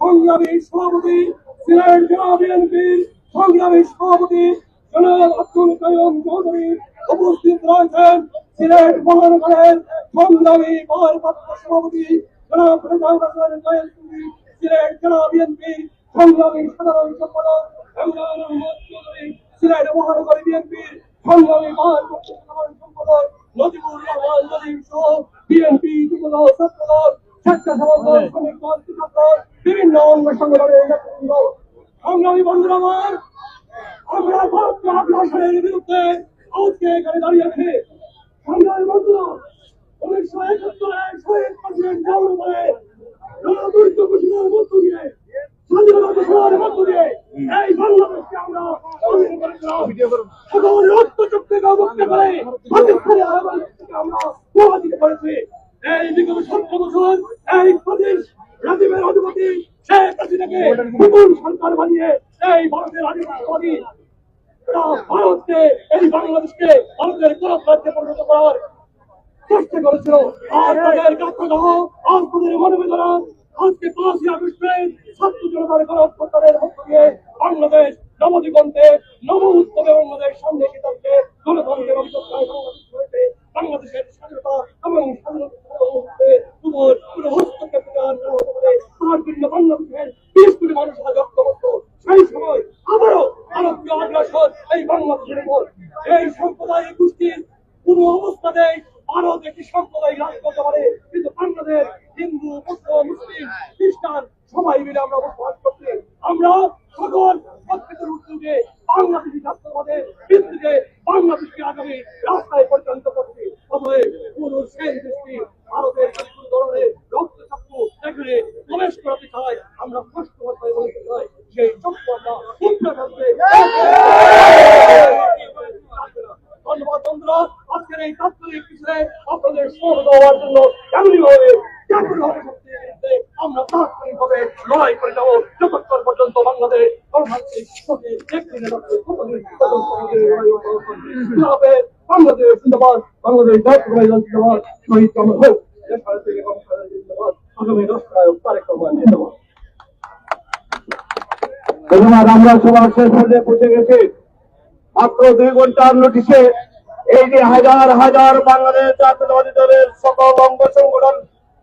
সংগ্রামী সভাপতি ছিলেন জেলা বিএনপির সংগ্রামী সভাপতি জনাব আব্দুল কাইম চৌধুরী উপস্থিত রয়েছেন সিলেট মহানগরের সংগ্রামী সিলেট জেলা বিএনপির সংগ্রামী সাধারণ সম্পাদক ইমরান আহমদ চৌধুরী সিলেট মহানগর বিএনপির সংগ্রামী ভারপ্রাপ্ত সাধারণ সম্পাদক নজিবুর রহমান নজিব সহ বিএনপি যুবদল ছাত্রদল স্বেচ্ছাসেবক দল শ্রমিক দল কৃষক দল বিভিন্ন অঙ্গ সংগঠনের সংগ্রামী বন্ধুরা আমার আমরা ভারতীয় আগ্রাসনের বিরুদ্ধে আজকে এখানে দাঁড়িয়েছি সংগ্রামী বন্ধুরা উনিশশো একাত্তরে শহীদ প্রেসিডেন্ট জাউর উপরে এই বাংলাদেশকে আমরা এই প্রদেশ রাজীবের অধিপতি শেখ হাসিনাকে নতুন বানিয়ে এই ভারতের আধিপত্যবাদী ভারতকে এই বাংলাদেশকে ভারতের করপ রাজ্যে পরিণত করার চেষ্টা করেছিল। আর তাদের কার্যক্রম আর তাদের মনোবেদনা আজকে পাঁচই আগস্টে ছাত্র জনতার গণঅভ্যুত্থানের মধ্য দিয়ে বাংলাদেশ নবদিগন্তে নব উৎসবে বাংলাদেশ সামনে কি যাচ্ছে গণতন্ত্রের অভিযোগ বাংলাদেশের স্বাধীনতা এবং স্বাধীনতা মুহূর্তে তোমার কোনো হস্তক্ষেপ আর না হতে পারে তার জন্য বাংলাদেশের বিশ কোটি মানুষ আজ ঐক্যবদ্ধ সেই সময় আবারও ভারতীয় আগ্রাসন এই বাংলাদেশের উপর এই সম্প্রদায় গোষ্ঠীর কোন অবস্থাতেই ভারত একটি সাম্প্রদায়িক রাষ্ট্র হতে পারে কিন্তু বাংলাদেশ হিন্দু বৌদ্ধ মুসলিম খ্রিস্টান সবাই মিলে আমরা বসবাস করছি আমরা সকল প্রত্যেকের উদ্যোগে বাংলাদেশি জাতীয়বাদের ভিত্তিতে বাংলাদেশকে আগামী রাস্তায় পরিচালিত করছি। অতএব কোন সেই দৃষ্টি ভারতের কোনো ধরনের রক্তচক্ষু এখানে প্রবেশ করাতে চায় আমরা স্পষ্ট ভাষায় বলতে চাই সেই চক্ষু আমরা উপড়ে ফেলতে ধন্যবাদ বন্ধুরা, আজকের এই তাৎক্ষণিক বিষয়ে আপনাদের সহযোগ হওয়ার জন্য জাতীয় শক্তির আমরা লড়াই করে যাব। যতক্ষণ পর্যন্ত বাংলাদেশ লড়াই বাংলাদেশ জিন্দাবাদ বাংলাদেশ জিন্দাবাদ, শহীদ কামল সবার শেষ পর্যায়ে পৌঁছে গেছি, মাত্র দুই ঘণ্টার নোটিশে এই যে হাজার হাজার বাংলাদেশ জাতীয়তাবাদী দলের সকল অঙ্গ সংগঠন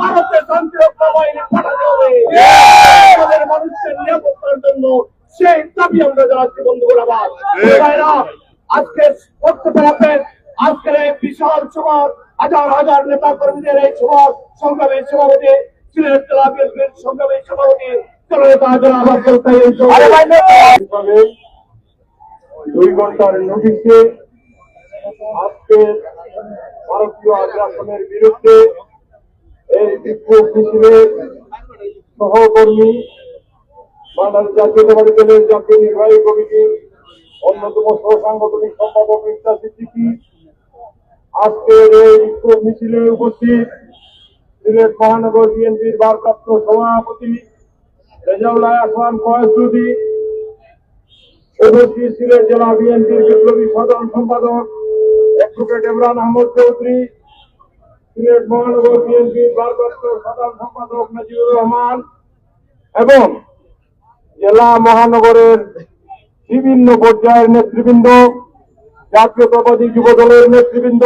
ভারতের পাঠাতে হবে। আমাদের মানুষের নিরাপত্তার জন্য সেই দাবি আমরা জানাচ্ছি বন্ধুগুলো আবার আজকে বক্তব্য রাখেন আজকের এই বিশাল সভার হাজার হাজার নেতা কর্মীদের এই সভার সংগ্রামী সভাপতি সিলেট জেলা বিএনপির সংগ্রামী। দুই ঘণ্টার নোটিশে আজকে ভারতীয় আগ্রাসনের বিরুদ্ধে এই সহকর্মী বাংলাদেশ জাতীয়তাবাদী দলের জাতীয় নির্বাহী কমিটির অন্যতম সহ সম্পাদক মির্জা সিদ্দিকী। আজকের এই বিক্ষোভ মিছিলে উপস্থিত সিলেট মহানগর বিএনপির ভারপ্রাপ্ত সভাপতি রেজাউল আসমান ফয়েজুদ্দি উপস্থিত সিলেট জেলা বিএনপির বিপ্লবী সাধারণ সম্পাদক অ্যাডভোকেট ইমরান আহমদ চৌধুরী সিলেট মহানগর বিএনপির ভারপ্রাপ্ত সাধারণ সম্পাদক নাজিবুর রহমান এবং জেলা মহানগরের বিভিন্ন পর্যায়ের নেতৃবৃন্দ জাতীয়তাবাদী যুব দলের নেতৃবৃন্দ,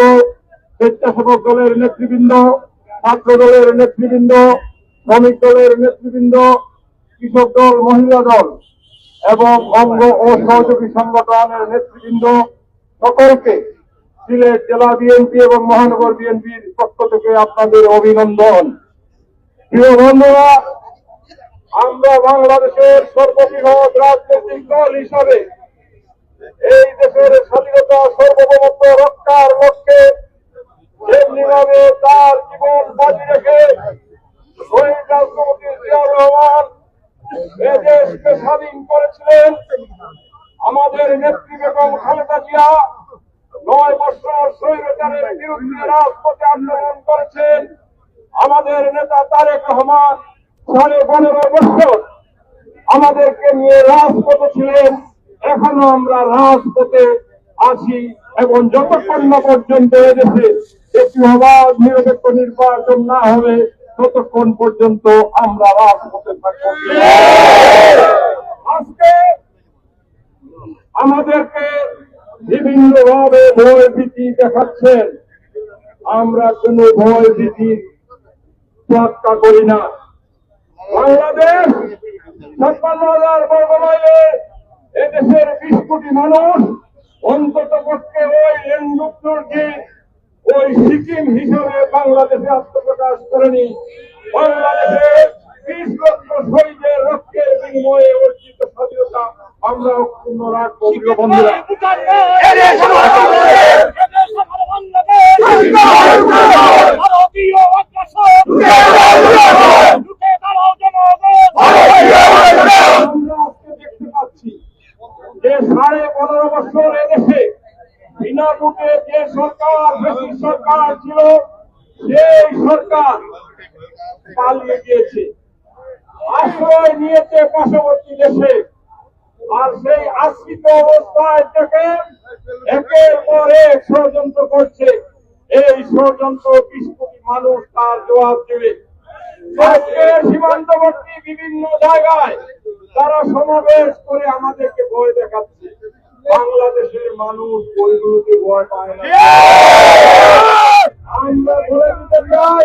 স্বেচ্ছাসেবক দলের নেতৃবৃন্দ, ছাত্র দলের নেতৃবৃন্দ, শ্রমিক দলের নেতৃবৃন্দ, কৃষক দল, মহিলা দল এবং অঙ্গ ও সহযোগী সংগঠনের নেতৃবৃন্দ সকলকে সিলেট জেলা বিএনপি এবং মহানগর বিএনপির পক্ষ থেকে আপনাদের অভিনন্দন। প্রিয় বন্ধুরা, আমরা বাংলাদেশের সর্ববৃহৎ রাজনৈতিক দল হিসাবে এই দেশের স্বাধীনতা, সার্বভৌমত্ব রক্ষার লক্ষ্যে যেমনিভাবে তার জীবন বাজি রেখে শহীদ রাষ্ট্রপতি জিয়াউর রহমান এ দেশকে স্বাধীন করেছিলেন, আমাদের নেত্রী বেগম খালেদা জিয়া নয় বছর স্বৈরাচারের বিরুদ্ধে রাজপথে আন্দোলন করেছেন আমাদের নেতা তারেক রহমান। সাড়ে পনেরো বছর আমাদেরকে নিয়ে রাজপথে ছিলেন। এখনও আমরা রাজপথে আছি এবং যতক্ষণ না পর্যন্ত এদেশে একটি অবাধ, নিরপেক্ষ নির্বাচন না হবে, ততক্ষণ পর্যন্ত আমরা রাজপথে থাকব। আজকে আমাদেরকে বিভিন্ন ভাবে ভয় ভীতি দেখাচ্ছেন। আমরা কোনো ভয় ভীতির তোয়াক্কা করি না। বাংলাদেশ ছাপ্পান্ন হাজার বর্গ মাইলে এদেশের বিশ কোটি মানুষ অন্তত পক্ষে ওই লেন্ডুক্তরকে ওই সিকিম হিসাবে বাংলাদেশে আত্মপ্রকাশ করেনি। বাংলাদেশে বিশ লক্ষ শহীদের রক্তের বিনিময়ে অর্জিত স্বাধীনতা আমরা অক্ষুণ্ণ রাখব প্রিয় বন্ধুরা আজকে দেখতে পাচ্ছি যে সাড়ে পনেরো বছর এদেশে বিনা ভোটে যে সরকার বেশি সরকার ছিল সেই সরকার পালিয়ে গিয়েছে আশ্রয় নিয়েছে পার্শ্ববর্তী দেশে। আর সেই আশ্রিত অবস্থায় থেকে একের পর এক ষড়যন্ত্র করছে। এই ষড়যন্ত্র বিশ কোটি মানুষ তার জবাব দেবে। সীমান্তবর্তী বিভিন্ন জায়গায় তারা সমাবেশ করে আমাদেরকে ভয় দেখাচ্ছে। বাংলাদেশের মানুষ ওইগুলোকে ভয় পায় না। আমরা বলে দিতে চাই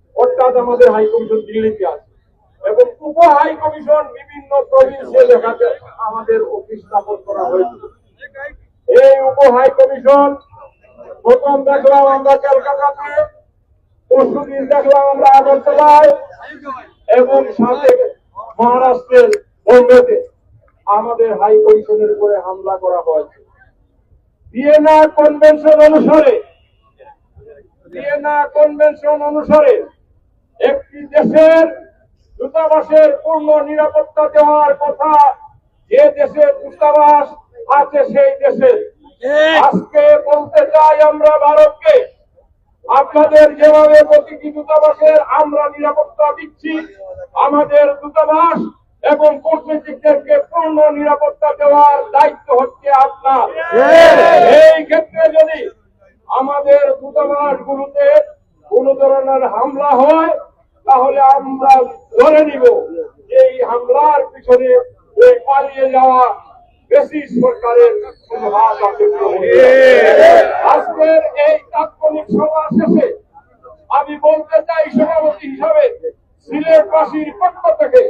অর্থাৎ আমাদের হাই কমিশন দিল্লিতে আছে। এবং উপ হাই কমিশন বিভিন্ন প্রভিন্সে লেখাতে আমাদের অফিস স্থাপন করা হয়েছে। এই উপ হাই কমিশন প্রথম দেখলাম আমরা ক্যালকাটাতে পরশুদিন দেখলাম আমরা আগরতলায় এবং সাথে মহারাষ্ট্রের বোম্বেতে আমাদের হাই কমিশনের উপরে হামলা করা হয়েছে। ভিয়েনা কনভেনশন অনুসারে ভিয়েনা কনভেনশন অনুসারে একটি দেশের দূতাবাসের পূর্ণ নিরাপত্তা দেওয়ার কথা যে দেশে দূতাবাস আছে সেই দেশে। আজকে বলতে চাই আমরা ভারতকে আপনাদের যেভাবে প্রতিটি দূতাবাসের আমরা নিরাপত্তা দিচ্ছি আমাদের দূতাবাস এবং কূটনীতিকদেরকে পূর্ণ নিরাপত্তা দেওয়ার দায়িত্ব হচ্ছে আপনার। এই ক্ষেত্রে যদি আমাদের দূতাবাস গুলোতে কোন ধরনের হামলা হয় তাহলে আমরা ধরে নিব যে এই হামলার পিছনে ওই পালিয়ে যাওয়া বেশি সরকারের কোনো হাত আছে আজকের এই তাৎক্ষণিক সভা শেষে আমি বলতে চাই সভাপতি হিসাবে, সিলেটবাসীর পক্ষ থেকে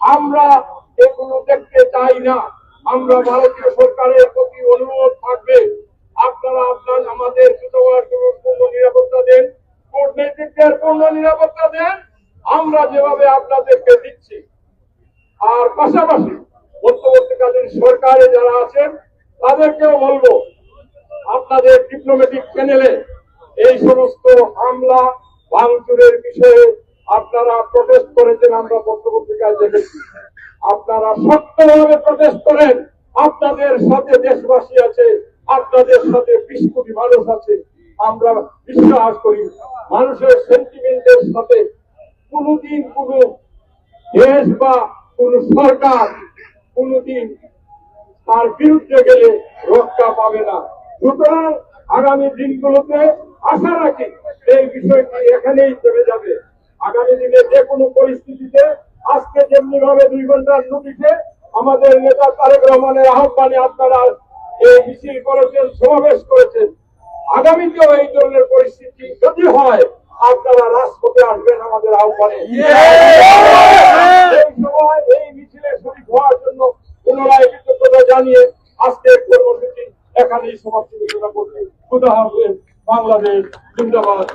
আমরা এগুলো দেখতে চাই না। আমরা ভারতীয় সরকারের প্রতি অনুরোধ আমরা যেভাবে আপনাদেরকে দিচ্ছি, আর পাশাপাশি মধ্যবর্তীকালীন সরকারে যারা আছেন, তাদেরকেও বলব, আপনাদের ডিপ্লোম্যাটিক চ্যানেলে এই সমস্ত হামলা, ভাঙচুরের বিষয়ে আপনারা প্রটেস্ট করেছেন, আমরা পত্রপত্রিকায় দেখেছি। আপনারা শক্তভাবে প্রটেস্ট করেন, আপনাদের সাথে দেশবাসী আছে, আপনাদের সাথে বিশ কোটি মানুষ আছে, আমরা বিশ্বাস করি, মানুষের সেন্টিমেন্টের সাথে কোনোদিন কোনো দেশ বা কোন সরকার কোনদিন তার বিরুদ্ধে গেলে রক্ষা পাবে না। সুতরাং আগামী দিনগুলোতে আশা রাখি এই বিষয়টি এখানেই থেমে যাবে। আগামী দিনে যে কোনো পরিস্থিতিতে আজকে যেমনি ভাবে দুই ঘণ্টার নোটিশে আমাদের নেতা তারেক রহমানের আহ্বানে আপনারা এই মিছিল করেছেন, সমাবেশ করেছেন, আগামীতেও এই ধরনের পরিস্থিতি যদি হয় আপনারা রাজপথে আসবেন আমাদের আহ্বানে। এই সময়, এই মিছিলে শরীর হওয়ার জন্য পুনরায় কৃতজ্ঞতা জানিয়ে আজকের কর্মসূচি এখানেই সমাপ্তি ঘোষণা করছি। খুদা বাংলাদেশ, জিন্দাবাদ।